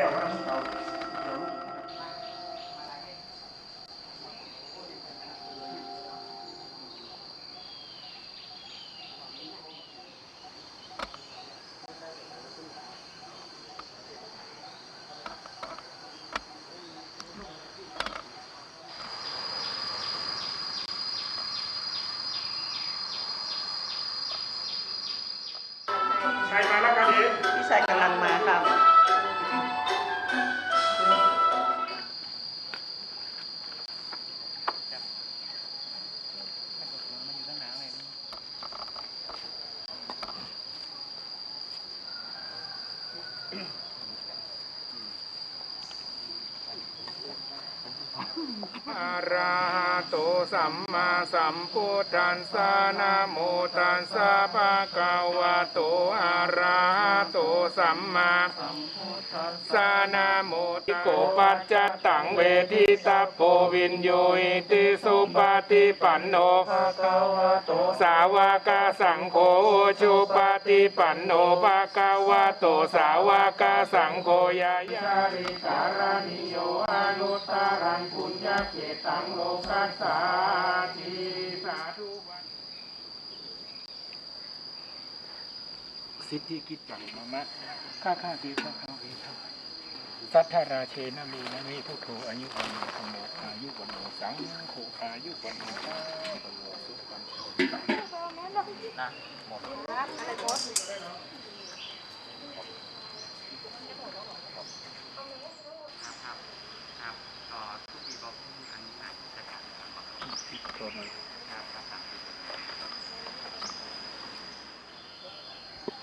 agora não falo. ระหะโตสัมมาสัมพุทธัสสะนะโมตัสสะภะคะวะโตอะระหะโตสัมมาสัมพุ สสะนะโมติโกปัจจตังเวทิตาโพวินโยอิติสุปฏิปันโนภะคะวะโตสาวกสังโฆชุปฏิปันโนภะคะวะโตสาวกสังโฆยายาริการณิโยอนุตตรังปุญญเกตังโลกัสสาทิสาธุวันสิทธิกิจจังมะมะข้าข้าทีข้าข้าทีข้า สัทธาราเชนะมีนะมีพุทโธอายุวันโนสมอายุวันโนสังโฆอายุวันโนสาธุสุขันนะหมดครับครับก็ทุกปีบอกอันนี้อาจจะจัดการครับตัวมันครับครับครับ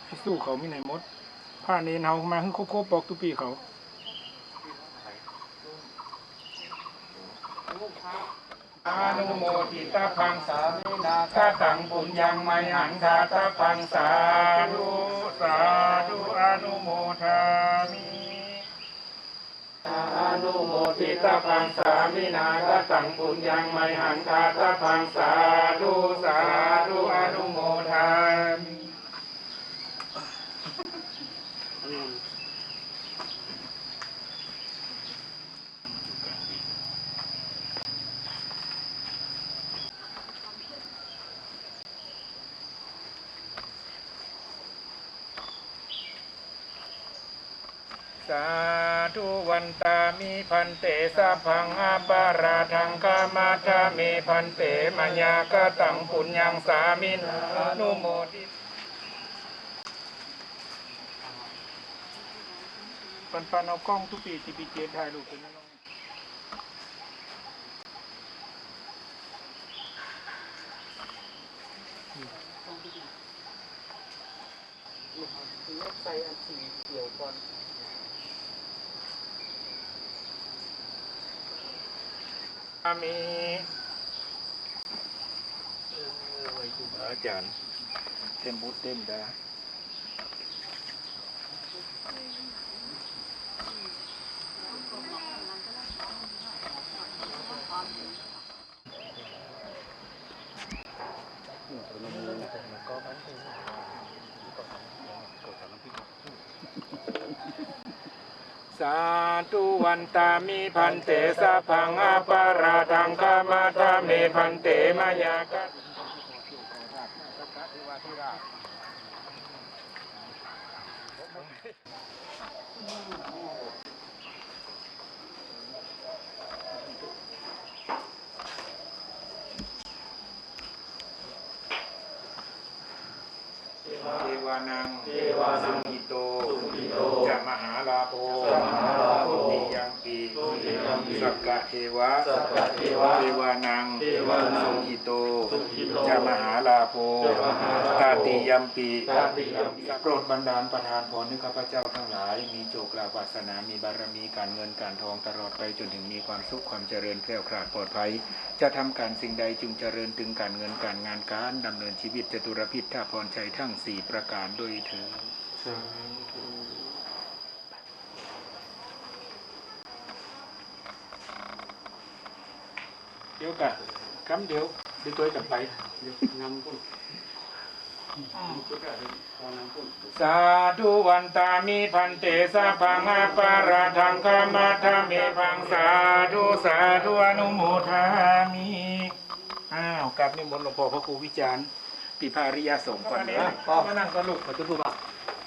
พิสู้เขามีไหนมดผ้าเนนเฮามาให้โคบๆบอกทุกปีเขาอา นุโมทิตาพังสามินาคาตังปุญญังไมหังคาตาพังสาธุสาธุอนุโมทามิอนุโมทิตาพังสามินาคตังปุญญังไมหังคาตาพังสาธุสาธุอนุโมทามิ สาธุวันตามิพันเตสัพพังอาปาราทังกามาทามิพันเตมัญญากตังปุญญังสามินอนุโมทิปันปันเอากล้องทุกปีที่ปีเจถ่ายรูปเป็นน้องใส่อันสีเขียวก่อนามีเออไว้ครูบาอาจารย์เต็มบุตรเต็มดาส ตุวันตามิพันเตสะพังอาปาราทังคามาทาเมพันเตมายากัเทวานังเทวานังหิโตจะมหาลาโภตุติยังปีสักกะเทวะ เทวานังสุหิโตจะมหาลาโภตาติยัมปีโปรดบันดาลประทานพรให้ข้าพเจ้าทั้งหลาย มีโจกลาภวาสนา มีบารมีการเงินการทองตลอดไปจนถึงมีความสุขความเจริญแคล้วคลาดปลอดภัย จะทำการสิ่งใดจึงเจริญตึงการเงินการงานการดำเนินชีวิตจตุรพิษท่าพรชัยทั้งสี่ประการโดยเธอ เดี๋ยวกันคำเดียวเดี๋ยวตัวกลับไปเดี๋ยวนำสาธุวันตามิพันเตสะพังอาปาราทังคามาธามิพังสาธุสาธุอนุโมทามิอ้าวกลับนิมนต์หลวงพ่อพระครูวิจารณ์ปิภาริยสงฆ์ก่อนเนี่ยมานั่งสรุปมาจุดทูบอะ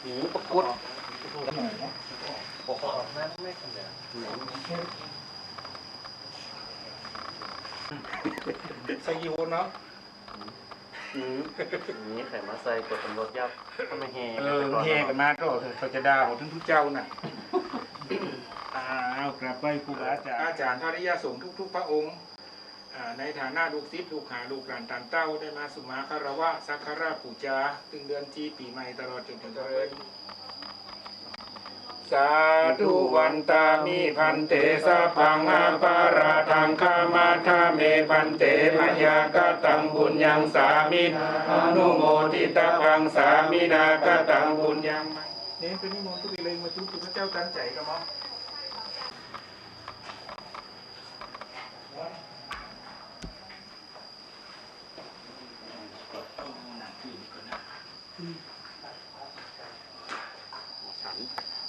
หืมประกุดใส่ยีโวนเนาะหืมนี่ไข่มาใส่กดตำรวจยับทำไมแห่เออเฮกันมาก็เถอะเขาจะด่าผมทั้งทุกเจ้าน่ะอ้าวกลับไปครูบาอาจารย์อาจารย์พระริยสงฆ์ทุก ๆ พระองค์อ่าในฐานะลูกศิษย์ลูกหาลูกหลานตามเต้าได้มาสุมาคารวะสักการะปูจาถึงเดือนจีปีใหม่ตลอดจนถึงเดือน สาธุวันตามิพันเตสะพังอาปาราทังคามาทาเมพันเตมยากตังบุญยังสามิอนุโมทิตาพังสามินากตังบุญยังเน้นเป็นนิมนต์ทุกเรื่องมาจุตุพระเจ้าตั้งใจกันมั้ง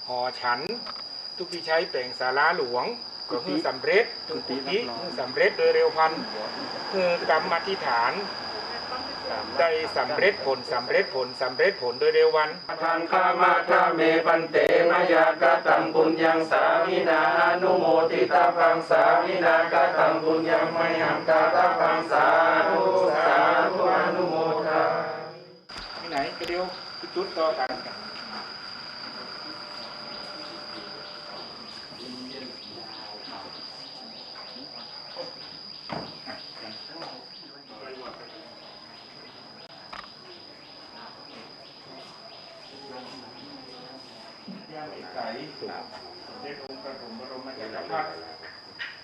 หอฉัน ทุกที่ใช้แปลงสาราหลวงก็คือสำเร็จทุกที่คือสำเร็จโดยเร็วพันคือกรรมอธิษฐานได้สำเร็จผลสำเร็จผลสำเร็จผลโดยเร็ววันทางคามาธาเมปันเตมยากตังปุญญังสามินาอนุโมทิตาพังสามินากตังปุญญังมยังกาตาพังสาธุสาธุอนุโมทาที่ไหนก็เดียวจุดต่อกัน ย่างเอกไก่เด็กองค์ประถมบรมจักรพรรดิ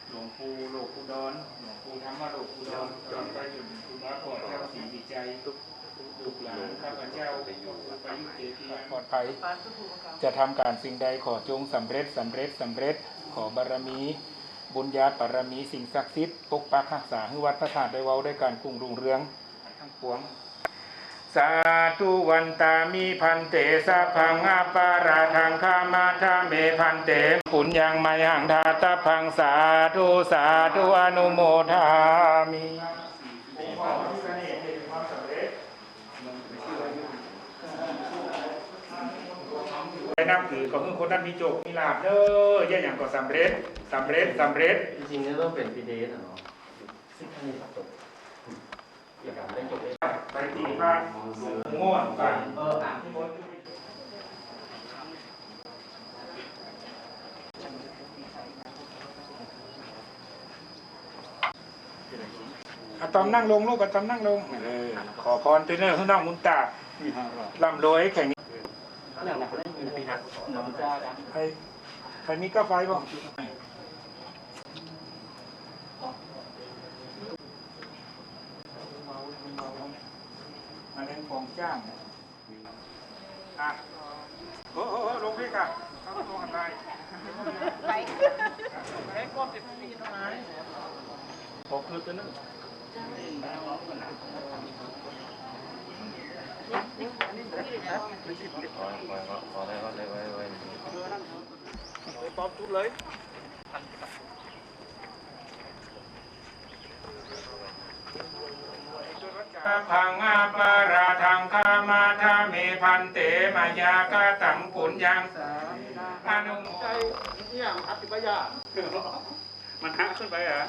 หลวงปู่โลกุดรหลวงปู่ธรรมโลกุดรจนไปจนคุณพระปอดเจ้าศรีวิจัยทุกลูกหลานข้าพเจ้าไปอยู่ไปอยู่เจดีย์ปลอดภัย จะทำการสิ่งใดขอจงสำเร็จสำเร็จสำเร็จขอบารมี บุญญาบารมีสิ่งศักดิ์สิทธิ์ปกปักรักษาให้วัดพระธาตุได้เว้าได้การกุ้งรุงเรืองทั้งปวง สาธุวันตามิพันเตสะพังอาปาราทังคามาธาเมพันเตปุญญังมายังทาตาพังสาธุสาธุอนุโมทามิไปนับถือก็คือคนนั้นมีโจกมีลาบเด้ออย่าอย่างก็สำเร็จสำเร็จสำเร็จจริงๆเนี่ยต้องเป็นพีเดสอะเนาะซึ่งท่านนี่จบอยากได้จบ เลยไปตีบ้านง่วงกันเอออะอะตอมนั่งลงลูกอะตอมนั่งลงเออขอพรเทรนเนอร์ข้างนอกมุนตาลำรวยแข่งเนี่ยนะได้ยินปีนะน้ำจ้ากันใครใครมีกาไฟบ้าง มาเล่นของจ้างอะโอ้โหลงพี่ค่ะเขาลงกันได้ไปไอ้ก้อนติดมีทำไมผมคือตัวนึงขอได้ก็ได้ไว้ไว้ปอบจุดเลย พังอาปาราทังคามาธาเมพันเตมายากาตังปุญญังอนุโมเนี่ยอัติปยามันหักขึ้นไปเหรอ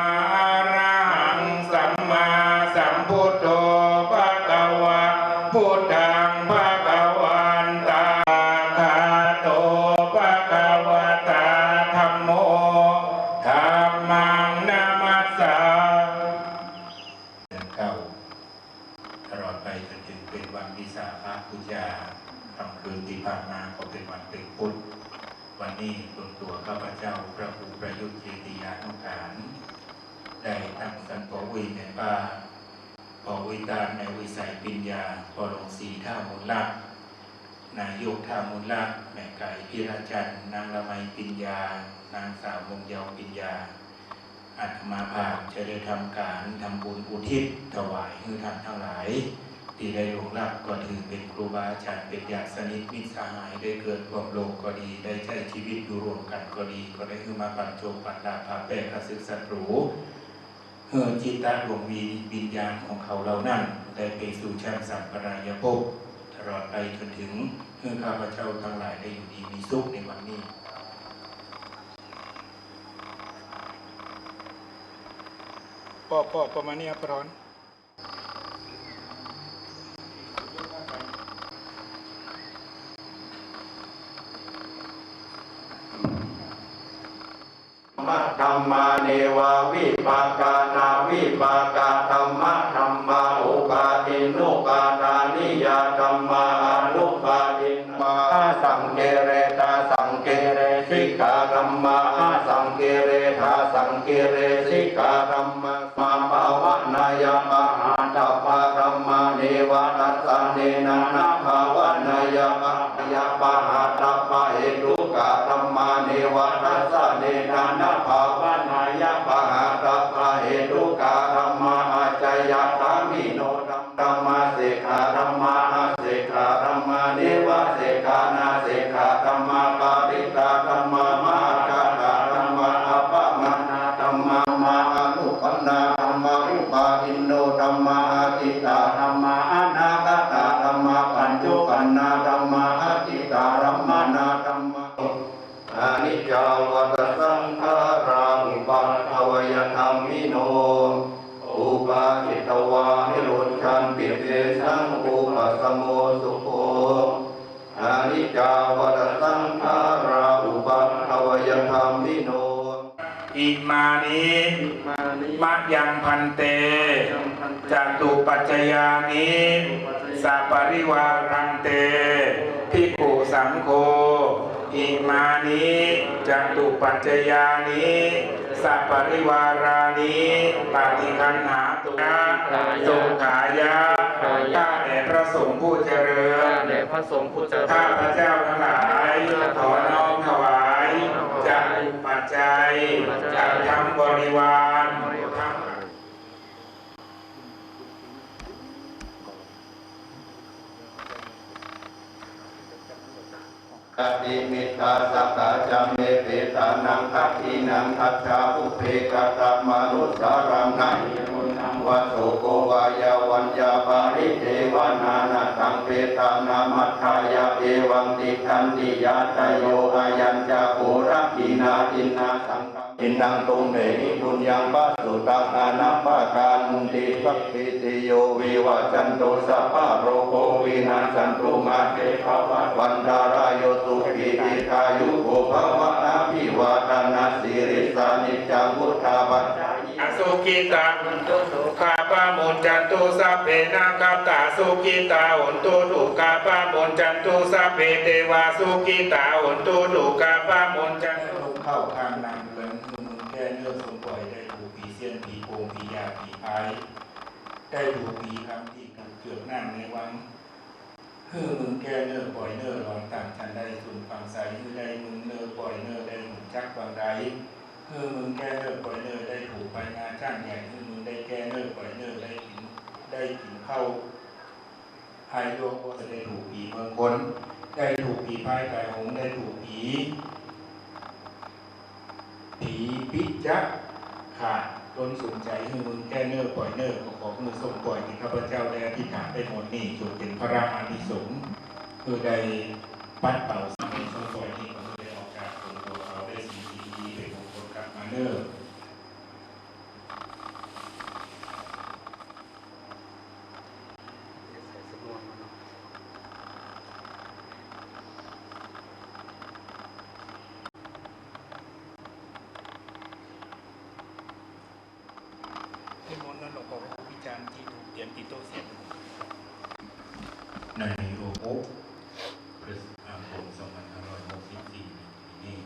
อะระหังสัมมาสัมพุทโธภะคะวะพุทธังภะคะวันตาคาโตภะคะวะตาธัมโมธัมมังนามัสสาเข้าตลอดไปจนถึงเป็นวันวิสาขบูชาค่ำคืนที่ผ่านมาก็เป็นวันเป็นพุธวันนี้ส่วนตัวข้าพเจ้าพระครูประยุทธ์เจติยานุการ ได้ตั้งสัน ป้าปอวิตาในวิสัยปิญญาปอหลงสีท่ามูลลักนายกท่ามูลลักแม่ไก่พิราจันทร์นางละไมปิญญา นางสาววงเยาวปิญญาอาตมาภาพจะได้ทำการทำบุญอุทิศถวายให้ท่านทั้งหลายที่ได้หลวงรับก็ถือเป็นครูบาอาจารย์เป็นญาติสนิทมิตรสหายได้เกิดร่วมโลกก็ดี ได้ใช้ชีวิตอยู่รวมกันก็ดี ก็ได้คือมาปัญโจปัญดาภาแปกศึกศัตรู เฮือจิตตะดวงวีวิญญาณของเขาเหล่านั้นได้ไปสู่ชั้นสัมปรายภพตลอดไปจนถึงเฮือข้าพเจ้าทั้งหลายได้อยู่ดีมีสุขในวันนี้ปอปอประมาณนี้ครับพร้อนมัธรรมาเนวาวิปากานาวิ ปากาธรรมะธรรมาอุปาทินุปาทานิยาธรรมานุปาทินมาสังเกเรตาสังเกเรสิกาธรรมาสังเกเรทาสังเกเรสิกาธรรมา นุปันนาธรรมาอุปาอินโนธรรมาอาติตาธรรมาอนาคตาธรรมาปัญจุปันนาธรรมาอาติตารัมมานาธรรมาอานิจจาวัตสังขาราอุปัฏฐวยธรรมิโนอุปาจิตวานิโรธชันปิเตสังอุปสมโมสุโภอานิจจาวัตสังขาราอุปัฏฐวยธรรมิโนอิมานิ มะยังพันเตจตุปัจจยานิสัปปริวารันเตพิกขุสังโฆอิมานิจตุปัจจยานิสัปปริวารานิปฏิคันหาตุนะสุขายะข้าแต่พระสงฆ์ผู้เจริญแด่พระสงฆ์ผู้เจริญข้าพระเจ้าทั้งหลายขอน้อมถวายจากปัจจัยจากทั้งบริวาร กติมิตาสักกาจเมเปตานังคัตถินังคัจฉาอุเพกตมนุสสารังนัยวัสโสโกวายาวัญญาปาริเทวนานาตังเปตานามัทธายาเอวังติทันติยาตโยอายัญจาโหรักินาทินนาสังฆอินังตุงเนหิบุญยังปัส สุตังอนัปปะการติสัพพิติโยวิวัจันโตสัพพะโรโควินาสันตุมาเตภวัตวันตารายโยสุขีติคายุโกภวะอาภิวาทนาสิริสานิจังพุทธาปัจจายอสุกิตังข้าพระมุนจันตุสัพเพนาคาตาสุกิตาหุนตุตุขาพระมุนจันตุสัพเพเทวาสุกิตาหุนตุตุขาพระมุนจันตุเข้าทางนางเลินคือมึงแก้เนื้อสมปล่อยได้ เสี้ยนผีโกงผียาผีพายได้ถูกผีคำที่กันเกือบนั่งในวังเฮือมึงแกเนื้อปล่อยเนื้อลองต่างฉันได้สุนฟังใสฮือได้มึงเนื้อปล่อยเนื้อได้หมุนจักฟังใดเฮือมึงแกเนื้อปล่อยเนื้อได้ถูกไปงานจ้างใหญ่เฮือมึงได้แกเนื้อปล่อยเนื้อได้กินได้กินข้าหายโยกก็จะได้ถูกผีเมืองคนได้ถูกผีพายกายหงได้ถูกผีผีปิจักขาด ต้นสนใจให้มึงแก้เนอร์ปล่อยเนื้อก็ขอมือส่งปล่อยที่ข้าพเจ้าได้อธิษฐานไปหมดนี่จงเป็นพระราอานิสงส์คือได้ปัดเป่าสิ่งส่งปล่อยนี่ก็คือได้ออกจากคนตัวเขาได้สิ่งที่ดีเป็นมงคลกลับมาเนื้อ ใส่สำนวนมาเนาะ ที่มนต์นั้นหลวงพ่อวิจารณ์ที่ถูกเติโตเสียนในโอโอพฤษภาคม2564นี้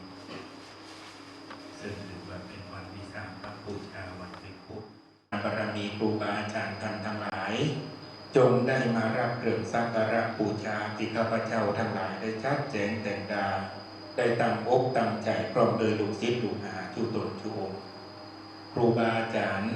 ซึ่งถือว่าเป็นวันที่สามพระบูชาวันเป็นพุธบารมีครูบาอาจารย์ท่านทั้งหลาย จงได้มารับเครื่องสักการะบูชาที่ข้าพเจ้าทั้งหลายได้ชัดแจงแต่งดา ได้ตั้งอกตั้งใจพร้อมโดยลูกศิษย์ลูกหาจุตนจุองครูบาอาจารย์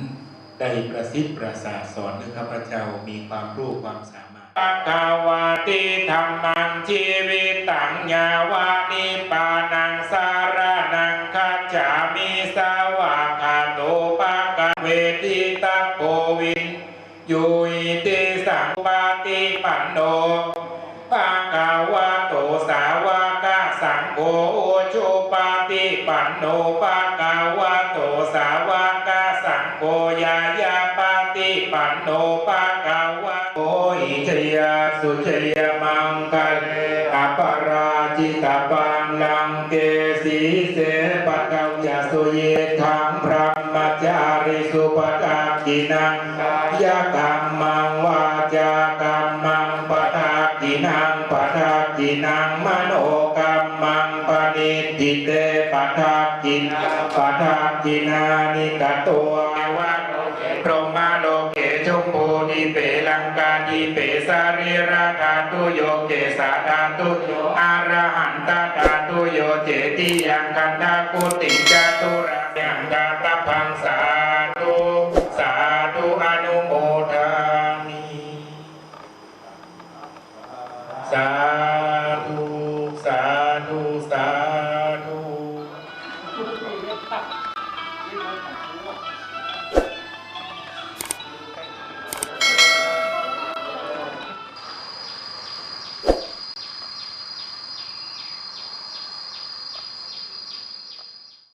ได้ประสิทธิ์ประสาทสอนให้ข้าพเจ้ามีความรู้ความสามารถปะกาวาติธรรมังชีวิตังยาวานิปานังสารนังคัจฉามิสาวาคาโตปะกะเวทิตาโกวินยุยติสังปาติปันโนปะกาวาโตสาวากะสังโฆโอชุปาติปันโนปะกาวาโตสาวา โนปะกาวาโออิชยาสุชยมังคะเลอปาราจิตาปังลังเกสีเสปะกาจาสุเยทังพระมจาริสุปตากินังกายกรรมังวาจากรรมังปะทากินังปะทากินังมโนกรรมังปณิทิเตปะทากินังปทากินานิกตัว รีระธาตุโยเกสาธาตุโยอารหันตธาตุโยเจติยังคันธากุติจตุระยังกาตพังสา